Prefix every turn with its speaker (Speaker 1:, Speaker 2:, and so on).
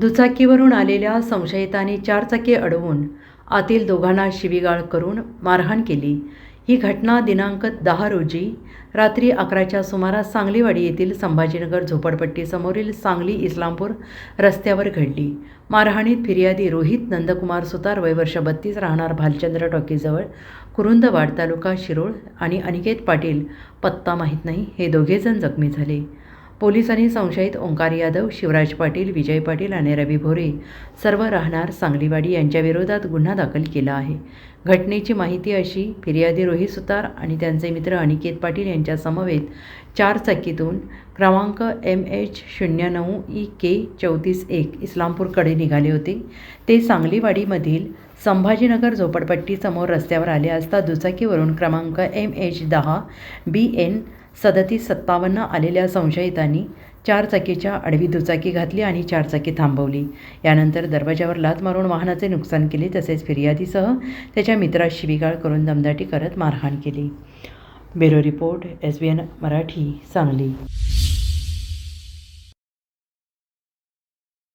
Speaker 1: दुचाकीवरून आलेल्या संशयिताने चारचाकी अडवून आतील दोघांना शिवीगाळ करून मारहाण केली. ही घटना दिनांक दहा रोजी रात्री अकराच्या सुमारास सांगलीवाडी येथील संभाजीनगर झोपडपट्टीसमोरील सांगली इस्लामपूर रस्त्यावर घडली. मारहाणीत फिर्यादी रोहित नंदकुमार सुतार वय वर्ष बत्तीस राहणार भालचंद्र टॉकीजवळ कुरुंदवाड तालुका शिरोळ आणि अनिकेत पाटील पत्ता माहीत नाही हे दोघेजण जखमी झाले. पोलिसांनी संशयित ओंकार यादव शिवराज पाटील विजय पाटील आणि रवी भोरे सर्व राहणार सांगलीवाडी यांच्याविरोधात गुन्हा दाखल केला आहे. घटनेची माहिती अशी फिर्यादी रोहित सुतार आणि त्यांचे मित्र अनिकेत पाटील यांच्यासमवेत चारचाकीतून क्रमांक एम एच शून्य नऊ ई के चौतीस एक इस्लामपूरकडे निघाले होते. ते सांगलीवाडीमधील संभाजीनगर झोपडपट्टीसमोर रस्त्यावर आले असता दुचाकीवरून क्रमांक एम एच दहा बी एन सदतीस सत्तावन्न आलेल्या संशयितांनी चारचाकीच्या आडवी दुचाकी घातली आणि चारचाकी थांबवली. यानंतर दरवाजावर लात मारून वाहनाचे नुकसान केले तसेच फिर्यादीसह त्याच्या मित्रास शिवीगाळ करून दमदाटी करत मारहाण केली. Bureau report S B N Marathi Sangli.